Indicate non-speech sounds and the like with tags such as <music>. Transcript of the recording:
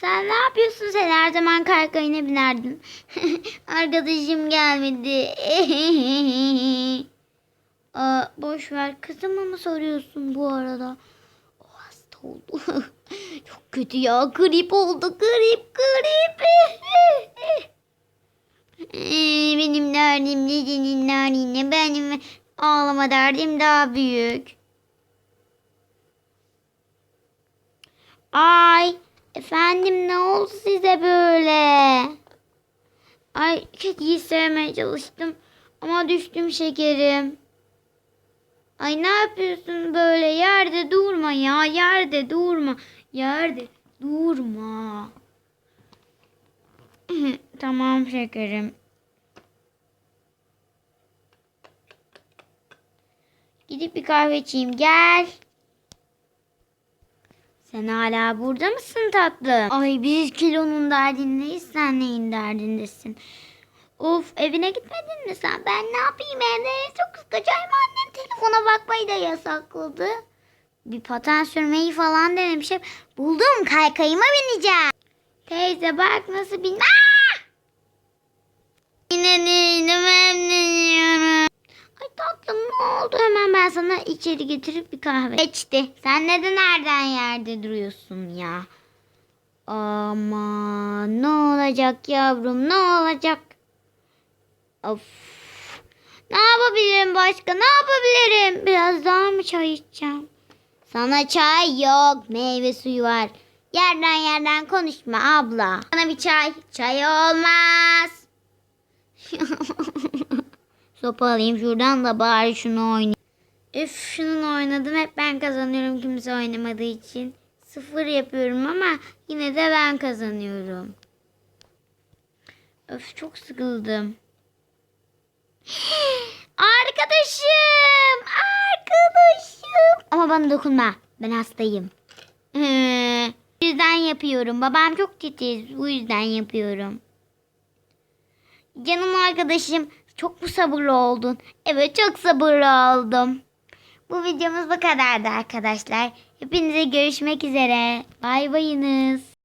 Sen ne yapıyorsun? Sen her zaman kaykayına binerdin. <laughs> Arkadaşım gelmedi. <laughs> Aa, boş ver. Kızıma mı soruyorsun bu arada? O hasta oldu. <laughs> Çok kötü ya. Grip oldu. Grip, grip. Ee, Benim derdim de senin derdin Benim ağlama derdim daha büyük. Ay efendim ne oldu size böyle? Ay kediyi sevmeye çalıştım ama düştüm şekerim. Ay ne yapıyorsun böyle yerde durma ya yerde durma yerde durma. <laughs> tamam şekerim. Gidip bir kahve içeyim gel. Sen hala burada mısın tatlım? Ay biz kilonun derdindeyiz sen neyin derdindesin? Of evine gitmedin mi sen? Ben ne yapayım evde çok sıkacağım annem telefona bakmayı da yasakladı. Bir paten sürmeyi falan denemişim. Buldum kaykayıma bineceğim. Teyze bak nasıl bin... Aa! Oldu? Hemen ben sana içeri getirip bir kahve. Geçti. Sen neden nereden yerde duruyorsun ya? Ama ne olacak yavrum ne olacak? Of. Ne yapabilirim başka? Ne yapabilirim? Biraz daha mı çay içeceğim? Sana çay yok. Meyve suyu var. Yerden yerden konuşma abla. Bana bir çay. Çay olmaz. <laughs> Sopa alayım şuradan da bari şunu oynayayım. Üf şunun oynadım hep ben kazanıyorum kimse oynamadığı için. Sıfır yapıyorum ama yine de ben kazanıyorum. Öf çok sıkıldım. <gasps> Arkadaşım! Arkadaşım! Ama bana dokunma. Ben hastayım. Bu yüzden yapıyorum. Babam çok titiz. Bu yüzden yapıyorum. Canım arkadaşım çok mu sabırlı oldun? Evet çok sabırlı oldum. Bu videomuz bu kadardı arkadaşlar. Hepinize görüşmek üzere. Bay bayınız.